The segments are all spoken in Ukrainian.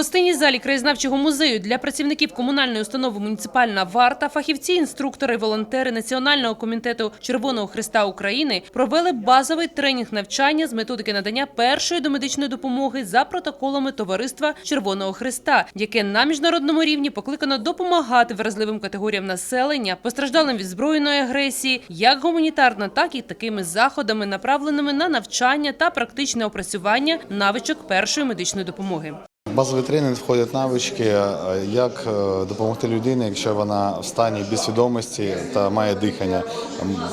гостинній залі краєзнавчого музею для працівників комунальної установи муніципальна варта, фахівці, інструктори, волонтери Національного комітету Червоного Христа України провели базовий тренінг навчання з методики надання першої домедичної допомоги за протоколами товариства Червоного Христа, яке на міжнародному рівні покликано допомагати вразливим категоріям населення, постраждалим від збройної агресії, як гуманітарно, так і такими заходами, направленими на навчання та практичне опрацювання навичок першої медичної допомоги. В базовий тренінг входять навички, е, як е, допомогти людині, якщо вона в стані безсвідомості та має дихання.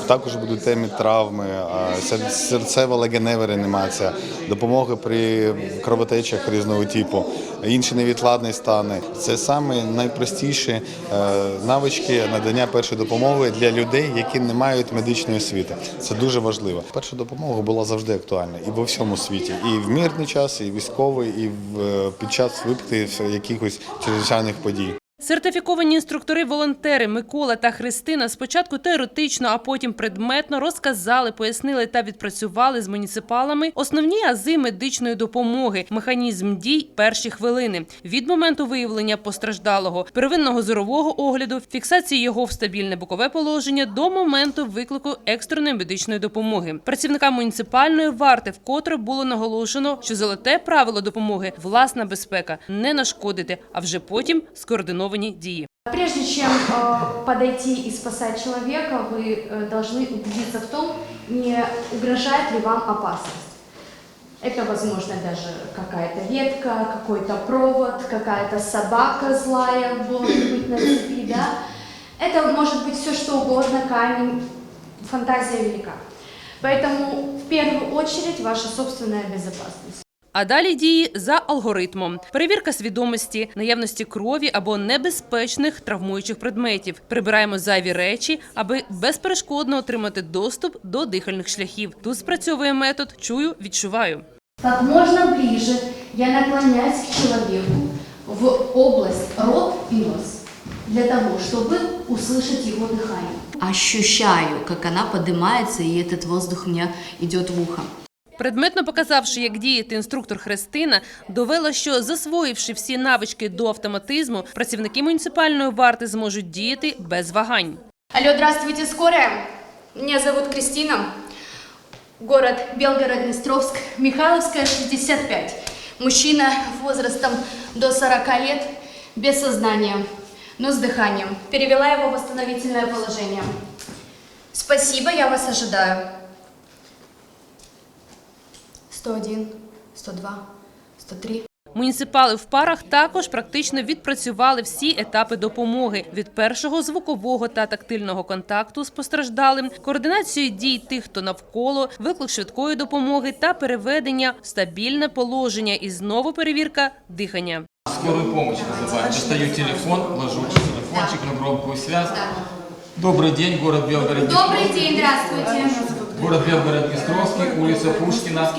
Також будуть темі травми, е, сер- серцева легенева реанімація, допомога при кровотечах різного типу, інші невідкладні стани. Це саме найпростіші навички надання першої допомоги для людей, які не мають медичної освіти. Це дуже важливо. Перша допомога була завжди актуальна і во всьому світі, і в мирний час, і військовий, і в, під час випити якихось чрезвичайних подій. Сертифіковані інструктори-волонтери Микола та Христина спочатку теоретично, а потім предметно розказали, пояснили та відпрацювали з муніципалами основні ази медичної допомоги, механізм дій перші хвилини від моменту виявлення постраждалого, первинного зорового огляду, фіксації його в стабільне бокове положення до моменту виклику екстреної медичної допомоги. Працівникам муніципальної варти вкотре було наголошено, що золоте правило допомоги власна безпека не нашкодити, а вже потім скоординовані дії. Прежде чем э, подойти и спасать человека, вы э, должны убедиться в том, не угрожает ли вам опасность. Это, возможно, даже какая-то ветка, какой-то провод, какая-то собака злая, может быть, на цепи, да? Это может быть все что угодно, камень, фантазия велика. Поэтому в первую очередь ваша собственная безопасность. А далі дії за алгоритмом: перевірка свідомості, наявності крові або небезпечних травмуючих предметів. Прибираємо зайві речі, аби безперешкодно отримати доступ до дихальних шляхів. Тут спрацьовує метод чую, відчуваю. Как можно ближе я наклоняюсь к человеку в область рот и нос, для того, чтобы услышать его дыхание. ощущаю, как она поднимается, и этот воздух мне идет в ухо. Предметно показавши, як діяти інструктор Христина, довела, що засвоївши всі навички до автоматизму, працівники муніципальної варти зможуть діяти без вагань. Алло, здравствуйте, скорая. Меня зовут Кристина. Город Белгород-Днестровск, Михайловская, 65. Мужчина возрастом до 40 лет, без сознания, но с дыханием. Перевела его в восстановительное положение. Спасибо, я вас ожидаю. 101, 102, 103. Муніципали в парах також практично відпрацювали всі етапи допомоги від першого звукового та тактильного контакту з постраждалим, координацію дій тих, хто навколо, виклик швидкої допомоги та переведення в стабільне положення і знову перевірка дихання. Скорую помощь вызывать. Достаю телефон, ложу телефончик на громкую связь. Добрый день, город Белгород. Добрый день, здравствуйте. Город Белгород-Днестровский, улица Пушкина.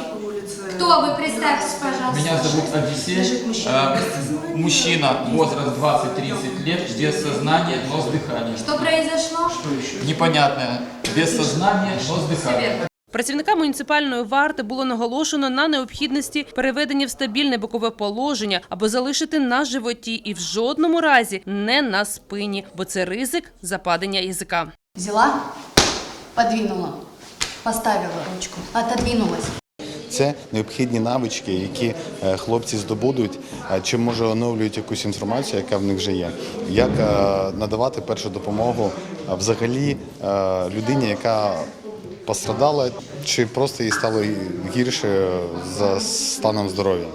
Кто вы? Представьтесь, пожалуйста. Меня зовут Одиссей. Э, Мужчина, возраст 20-30 лет, без сознания, но с дыханием. Что произошло? Непонятное. Без сознания, но с дыханием. Працівникам муніципальної варти було наголошено на необхідності переведення в стабільне бокове положення або залишити на животі і в жодному разі не на спині, бо це ризик западення язика. Взяла, подвинула, поставила ручку, отодвинулась. Це необхідні навички, які е, хлопці здобудуть, е, чи може оновлюють якусь інформацію, яка в них вже є. Як е, надавати першу допомогу взагалі людині, яка пострадала, чи просто їй стало гірше за станом здоров'я.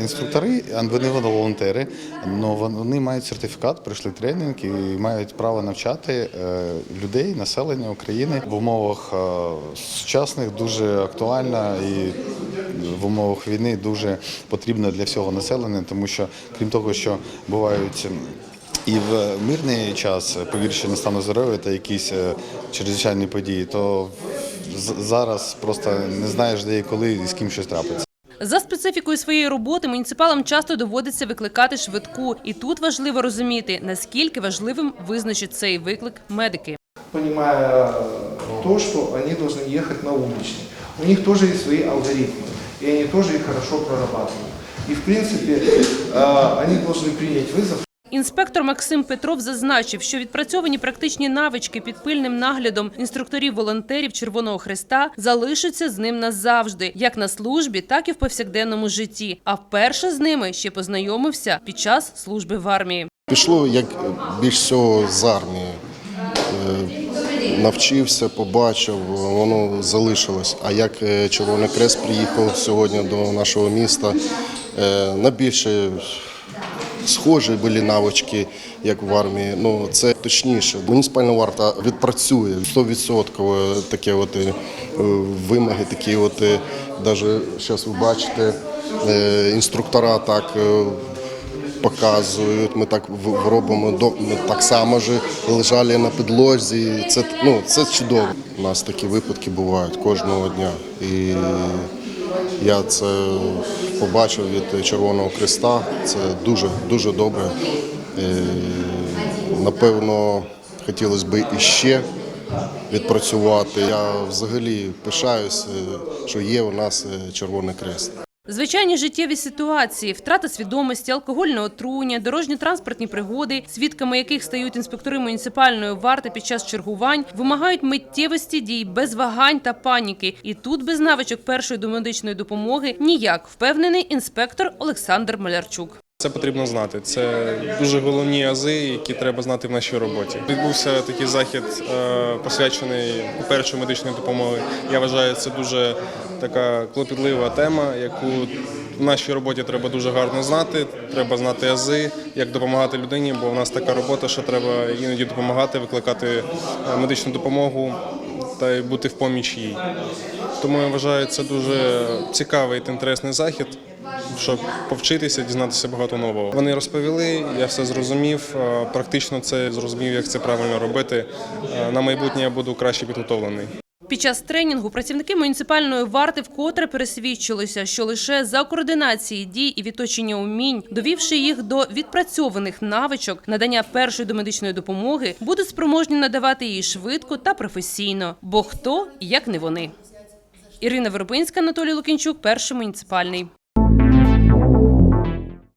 Інструктори, вони волонтери, але вони мають сертифікат, пройшли тренінг і мають право навчати е, людей, населення України в умовах е, сучасних дуже актуальна і в умовах війни дуже потрібна для всього населення, тому що крім того, що бувають. І в мирний час погіршення стану здоров'я та якісь е, чрезвичайні події, то зараз просто не знаєш, де і коли і з ким щось трапиться. За специфікою своєї роботи муніципалам часто доводиться викликати швидку, і тут важливо розуміти, наскільки важливим визначить цей виклик медики. понимая то, что они должны ехать на уличный. У них тоже есть свои алгоритмы, и они тоже их хорошо прорабатывают. И, в принципе, э, они должны принять вызов Інспектор Максим Петров зазначив, що відпрацьовані практичні навички під пильним наглядом інструкторів-волонтерів Червоного Хреста залишаться з ним назавжди, як на службі, так і в повсякденному житті. А вперше з ними ще познайомився під час служби в армії. Пішло як більш всього з армії. Е, Навчився, побачив, воно залишилось. А як е, Червоний Крест приїхав сьогодні до нашого міста, е, на більше схожі були навички, як в армії. Ну це точніше. Муніципальна варта відпрацює 100% таке от е, вимоги, такі от навіть зараз ви бачите, е, інструктора так. е, показують. Ми так робимо ми так само ж лежали на підлозі. Це ну це чудово. У нас такі випадки бувають кожного дня. І я це побачив від Червоного Креста. Це дуже дуже добре. Е, Напевно, хотілося б іще відпрацювати. Я взагалі пишаюся, що є у нас е, Червоний Крест. Звичайні життєві ситуації, втрата свідомості, алкогольне отруєння, дорожньо-транспортні пригоди, свідками яких стають інспектори муніципальної варти під час чергувань, вимагають миттєвості дій без вагань та паніки. І тут без навичок першої домедичної допомоги ніяк, впевнений інспектор Олександр Малярчук. Це потрібно знати. Це дуже головні ази, які треба знати в нашій роботі. Відбувся такий захід, е, посвячений першої медичної допомоги. Я вважаю, це дуже така клопітлива тема, яку в нашій роботі треба дуже гарно знати. Треба знати ази, як допомагати людині, бо в нас така робота, що треба іноді допомагати, викликати е, медичну допомогу та й бути в поміч їй. Тому я вважаю, це дуже цікавий та інтересний захід, щоб повчитися, дізнатися багато нового. Вони розповіли, я все зрозумів. Практично це зрозумів, як це правильно робити. Е, На майбутнє я буду краще підготовлений. Під час тренінгу працівники муніципальної варти вкотре пересвідчилися, що лише за координації дій і відточення умінь, довівши їх до відпрацьованих навичок надання першої домедичної допомоги, будуть спроможні надавати її швидко та професійно. Бо хто як не вони. Ірина Вербинська, Анатолій Лукінчук, перший муніципальний.